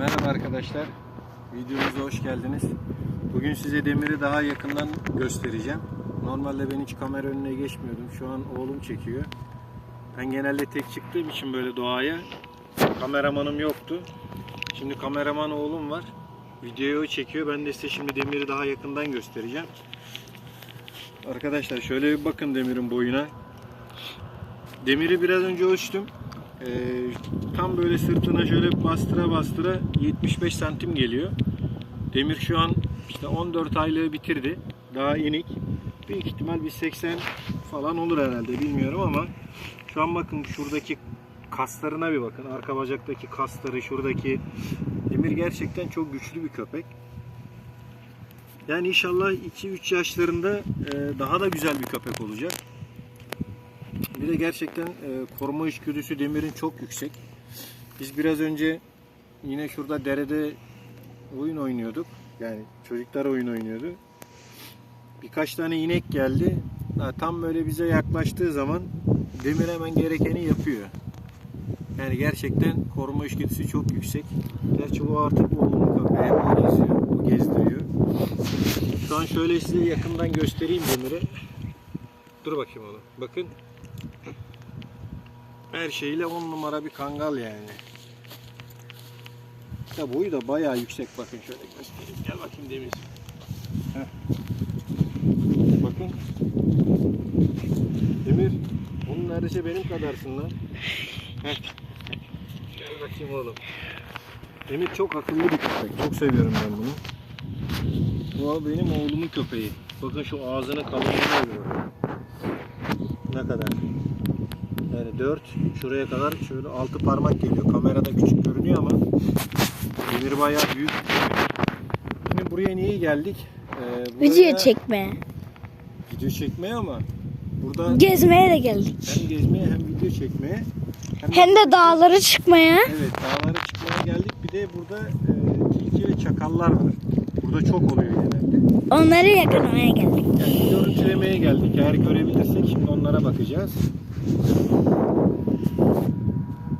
Merhaba arkadaşlar. Videomuza hoş geldiniz. Bugün size demiri daha yakından göstereceğim. Normalde ben hiç kamera önüne geçmiyordum. Şu an oğlum çekiyor. Ben genelde tek çıktığım için böyle doğaya kameramanım yoktu. Şimdi kameraman oğlum var. Videoyu çekiyor. Ben de size şimdi demiri daha yakından göstereceğim. Arkadaşlar şöyle bir bakın demirin boyuna. Demiri biraz önce ölçtüm. Ee, tam böyle sırtına şöyle bastıra bastıra 75 santim geliyor. Demir şu an işte 14 aylığı bitirdi. Daha inik. Büyük ihtimal bir 80 falan olur herhalde bilmiyorum ama şu an bakın şuradaki kaslarına bir bakın. Arka bacaktaki kasları, şuradaki Demir gerçekten çok güçlü bir köpek. Yani inşallah 2-3 yaşlarında e, daha da güzel bir köpek olacak. Bir de gerçekten e, koruma içgüdüsü Demir'in çok yüksek. Biz biraz önce yine şurada derede oyun oynuyorduk. Yani çocuklar oyun oynuyordu. Birkaç tane inek geldi. Tam böyle bize yaklaştığı zaman Demir hemen gerekeni yapıyor. Yani gerçekten koruma içgüdüsü çok yüksek. Gerçi bu artık oğlunun köpeği. O geziyor, o gezdiriyor. Şu an şöyle size yakından göstereyim Demir'i. Dur bakayım oğlum. Bakın. Her şeyle on numara bir kangal yani. Ya boyu da bayağı yüksek bakın şöyle göstereyim. Gel bakayım Demir. Heh. Bakın. Demir. Bunun neredeyse benim kadarsın lan. Heh. Gel bakayım oğlum. Demir çok akıllı bir köpek. Çok seviyorum ben bunu. Bu benim oğlumun köpeği. Bakın şu ağzının kalınlığına bakın. Ne kadar? Yani 4 şuraya kadar şöyle 6 parmak geliyor. Kamerada küçük görünüyor ama demir bayağı büyük. Şimdi buraya niye geldik? Ee, buraya Video çekmeye. Video çekmeye ama burada Gezmeye de geldik. hem gezmeye hem video çekmeye hem, Hem de dağlara çıkmaya. Evet dağlara çıkmaya geldik. Bir de burada e, tilki ve çakallar var. Burada çok oluyor genelde. Onları yakalamaya geldik. Yani görüntülemeye geldik. Eğer görebilirsek şimdi onlara bakacağız.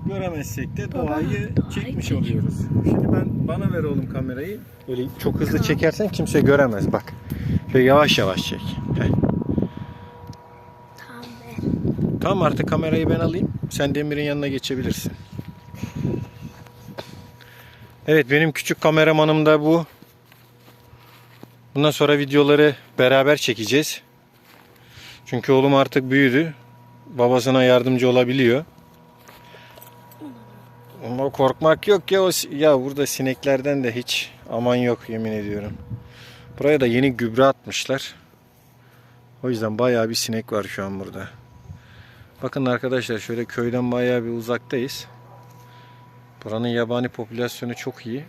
Göremezsek de doğayı doğayı çekmiş çek. oluyoruz. Şimdi ben bana ver oğlum kamerayı. Böyle çok hızlı çekersen kimse göremez bak. Şöyle yavaş yavaş çek. Heh. Tamam be. Tamam artık kamerayı ben alayım. Sen Demir'in yanına geçebilirsin. Evet benim küçük kameramanım da bu. Bundan sonra videoları beraber çekeceğiz. Çünkü oğlum artık büyüdü. Babasına yardımcı olabiliyor. Ama korkmak yok ya. Ya burada sineklerden de hiç aman yok yemin ediyorum. Buraya da yeni gübre atmışlar. O yüzden bayağı bir sinek var şu an burada. Bakın arkadaşlar şöyle köyden bayağı bir uzaktayız. Buranın yabani popülasyonu çok iyi.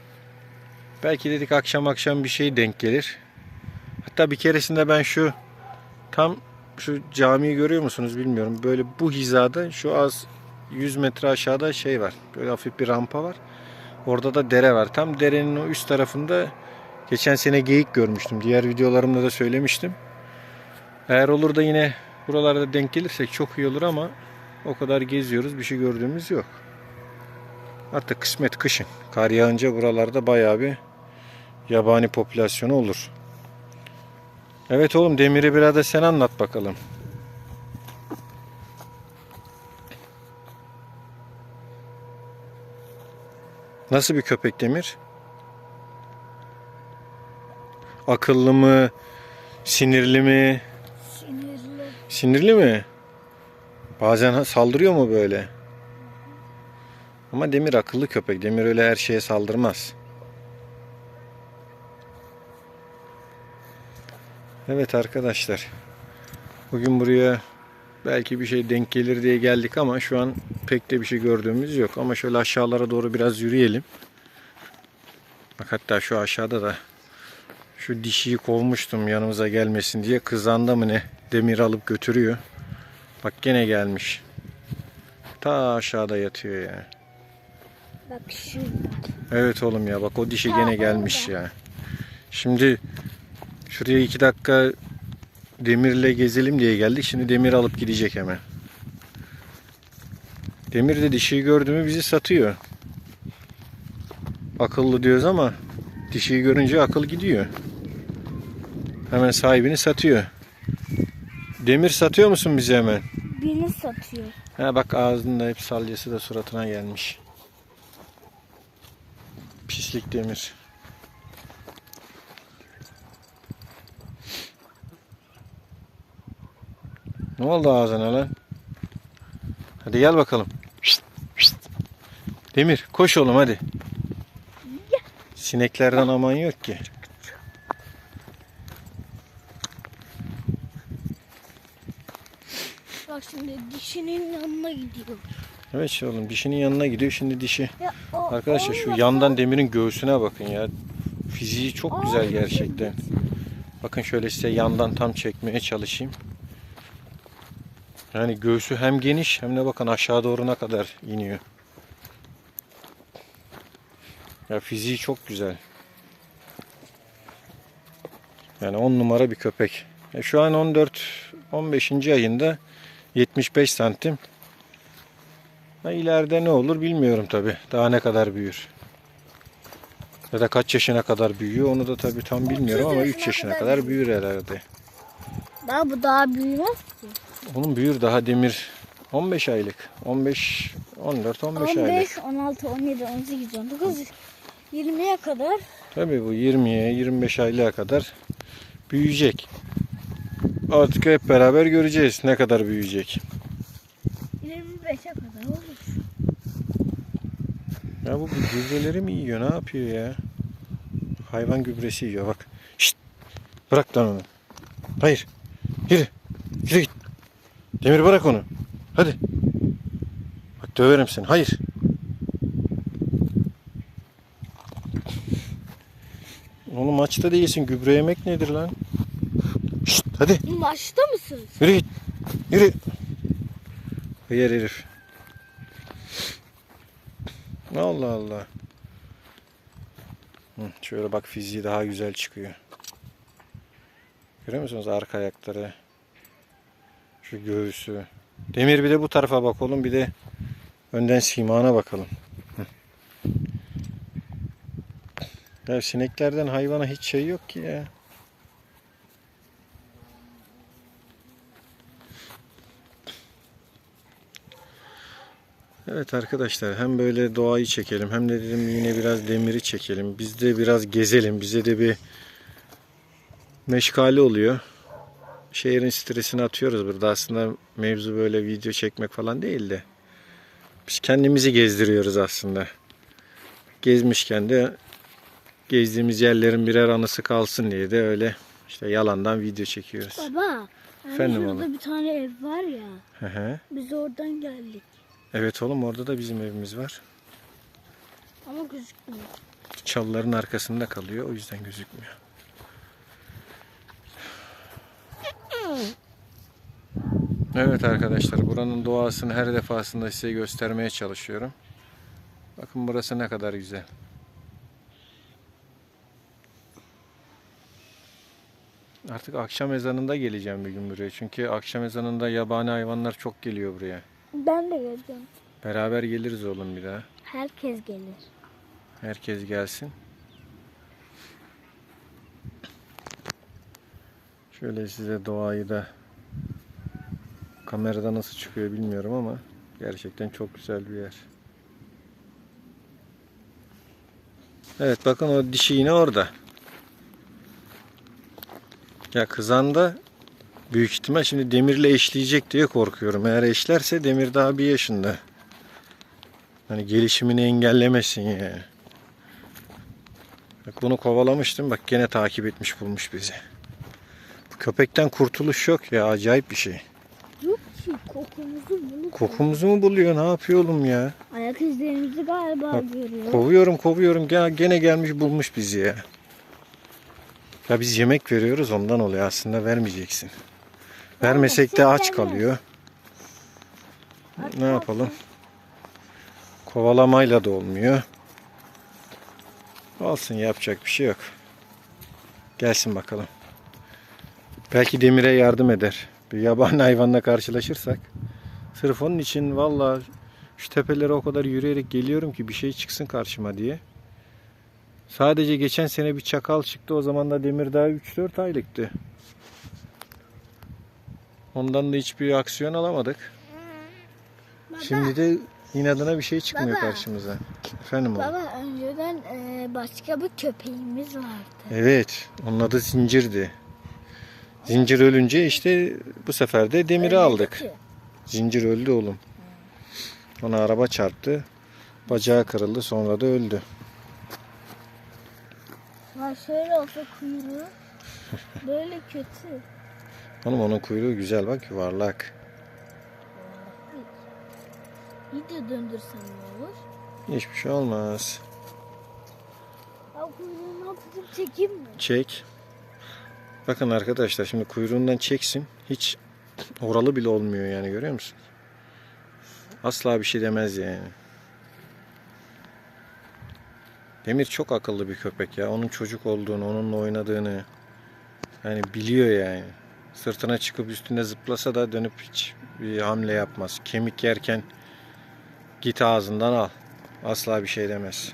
Belki dedik akşam akşam bir şey denk gelir. Hatta bir keresinde ben şu tam şu camiyi görüyor musunuz bilmiyorum. Böyle bu hizada şu az 100 metre aşağıda şey var. Böyle hafif bir rampa var. Orada da dere var. Tam derenin o üst tarafında geçen sene geyik görmüştüm. Diğer videolarımda da söylemiştim. Eğer olur da yine buralarda denk gelirsek çok iyi olur ama o kadar geziyoruz bir şey gördüğümüz yok. Artık kısmet kışın. Kar yağınca buralarda bayağı bir yabani popülasyonu olur. Evet oğlum Demir'i biraz da sen anlat bakalım. Nasıl bir köpek Demir? Akıllı mı? Sinirli mi? Sinirli. Sinirli mi? Bazen saldırıyor mu böyle? Ama Demir akıllı köpek. Demir öyle her şeye saldırmaz. Evet arkadaşlar. Bugün buraya belki bir şey denk gelir diye geldik ama şu an pek de bir şey gördüğümüz yok. Ama şöyle aşağılara doğru biraz yürüyelim. Bak hatta şu aşağıda da şu dişiyi kovmuştum yanımıza gelmesin diye. Kızanda mı ne? Demir alıp götürüyor. Bak gene gelmiş. Ta aşağıda yatıyor ya. Bak şurada. Evet oğlum ya bak o dişi gene gelmiş ya. Şimdi şuraya iki dakika Demir'le gezelim diye geldik. Şimdi Demir alıp gidecek hemen. Demir de dişiyi gördü mü bizi satıyor. akıllı diyoruz ama dişiyi görünce akıl gidiyor. Hemen sahibini satıyor. Demir satıyor musun bize hemen? Birini satıyor. Ha bak ağzında hep salyası da suratına gelmiş. Pislik demir. Ne oldu ağzına lan? Hadi gel bakalım. Demir koş oğlum hadi. Sineklerden aman yok ki. Bak şimdi dişinin yanına gidiyor. Evet oğlum dişinin yanına gidiyor şimdi dişi. Ya, o, Arkadaşlar şu yandan demirin göğsüne bakın ya. Fiziği çok güzel gerçekten. Bakın şöyle size yandan tam çekmeye çalışayım. Yani göğsü hem geniş hem de bakın aşağı doğru ne kadar iniyor. Ya fiziği çok güzel. Yani 10 numara bir köpek. E şu an 14 15. ayında 75 santim. Ha, ileride ne olur bilmiyorum tabi. Daha ne kadar büyür. Ya da kaç yaşına kadar büyüyor onu da tabi tam bilmiyorum ama 3 yaşına kadar büyür herhalde. Daha bu daha büyümez. Onun büyür daha demir 15 aylık. 15 14 15 aylık. 15, 16, 17, 18, 19, 20'ye kadar. Tabi bu 20'ye 25 aylığa kadar büyüyecek. Artık hep beraber göreceğiz ne kadar büyüyecek. 25'e kadar olur. Ya bu gübreleri mi yiyor? Ne yapıyor ya? Hayvan gübresi yiyor bak. Şşt! Bırak lan onu. Hayır. Yürü. Yürü git. Demir bırak onu. Hadi. Bak döverim seni. Hayır. Oğlum maçta değilsin. Gübre yemek nedir lan? Şşt! Hadi. Maçta mısınız? Yürü git. Yürü. Hıyar herif. Allah Allah. Hı, şöyle bak fiziği daha güzel çıkıyor. Görüyor musunuz arka ayakları? Şu göğüsü. Demir bir de bu tarafa bak oğlum bir de önden simana bakalım. Ya sineklerden hayvana hiç şey yok ki ya. Evet arkadaşlar hem böyle doğayı çekelim hem de dedim yine biraz demiri çekelim. Biz de biraz gezelim. Bize de bir meşgale oluyor. Şehrin stresini atıyoruz burada. Aslında mevzu böyle video çekmek falan değil de. Biz kendimizi gezdiriyoruz aslında. Gezmişken de gezdiğimiz yerlerin birer anısı kalsın diye de öyle işte yalandan video çekiyoruz. Baba. Hani Efendim şurada oğlum? bir tane ev var ya. Hı hı. Biz oradan geldik. Evet oğlum orada da bizim evimiz var. Ama gözükmüyor. çalıların arkasında kalıyor. O yüzden gözükmüyor. Evet arkadaşlar buranın doğasını her defasında size göstermeye çalışıyorum. Bakın burası ne kadar güzel. Artık akşam ezanında geleceğim bir gün buraya. Çünkü akşam ezanında yabani hayvanlar çok geliyor buraya. Ben de geleceğim. Beraber geliriz oğlum bir daha. Herkes gelir. Herkes gelsin. Şöyle size doğayı da kamerada nasıl çıkıyor bilmiyorum ama gerçekten çok güzel bir yer. Evet bakın o dişi yine orada. Ya kızan da büyük ihtimal şimdi demirle eşleyecek diye korkuyorum. Eğer eşlerse demir daha bir yaşında. Hani gelişimini engellemesin yani. Bak bunu kovalamıştım. Bak gene takip etmiş bulmuş bizi. Köpekten kurtuluş yok ya. Acayip bir şey. Yok ki kokumuzu bulup Kokumuzu mu buluyor? Ne yapıyor oğlum ya? ayak izlerimizi galiba Bak, görüyor. Kovuyorum kovuyorum. Gene, gene gelmiş bulmuş bizi ya. Ya biz yemek veriyoruz ondan oluyor. Aslında vermeyeceksin. Vermesek de aç kalıyor. Ne yapalım? Kovalamayla da olmuyor. Olsun yapacak bir şey yok. Gelsin bakalım. Belki Demir'e yardım eder. Bir yabani hayvanla karşılaşırsak. Sırf onun için valla şu tepelere o kadar yürüyerek geliyorum ki bir şey çıksın karşıma diye. Sadece geçen sene bir çakal çıktı. O zaman da Demir daha 3-4 aylıktı. Ondan da hiçbir aksiyon alamadık. Baba, Şimdi de inadına bir şey çıkmıyor Baba. karşımıza. Efendim oğlum. baba önceden e, başka bir köpeğimiz vardı. Evet. Onun adı Zincir'di. Zincir ölünce işte bu sefer de Demir'i aldık. ki. Zincir öldü oğlum. Ona araba çarptı. Bacağı kırıldı sonra da öldü. Ha şöyle olsa kuyruğu böyle kötü. Oğlum onun kuyruğu güzel bak yuvarlak. Bir de döndürsem ne olur? Hiçbir şey olmaz. Ya kuyruğunu atıp çekeyim mi? Çek. Bakın arkadaşlar şimdi kuyruğundan çeksin. Hiç oralı bile olmuyor yani görüyor musun? Asla bir şey demez yani. Demir çok akıllı bir köpek ya. Onun çocuk olduğunu, onunla oynadığını yani biliyor yani. Sırtına çıkıp üstünde zıplasa da dönüp hiç bir hamle yapmaz. Kemik yerken git ağzından al. Asla bir şey demez.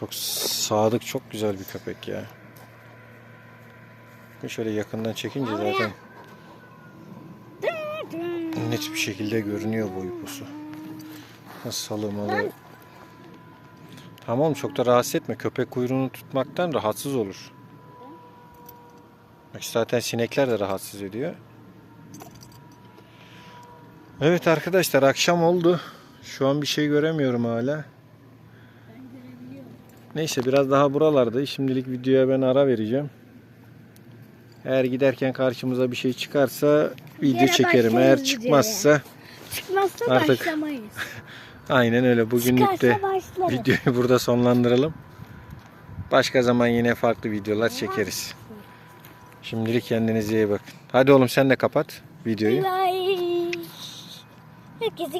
Çok sadık, çok güzel bir köpek ya. Şöyle yakından çekince zaten net bir şekilde görünüyor boyu posu. Nasıl salımalı. Tamam çok da rahatsız etme. Köpek kuyruğunu tutmaktan rahatsız olur. Bak zaten sinekler de rahatsız ediyor. Evet arkadaşlar akşam oldu. Şu an bir şey göremiyorum hala. Neyse biraz daha buralarda. Şimdilik videoya ben ara vereceğim. Eğer giderken karşımıza bir şey çıkarsa video Yine çekerim. başlarız Eğer videoya. çıkmazsa Çıkmazsa Artık başlamayız. aynen öyle. Bugünlük de videoyu burada sonlandıralım. Başka zaman yine farklı videolar çekeriz. Şimdilik kendinize iyi bakın. Hadi oğlum sen de kapat videoyu. Bye. Herkese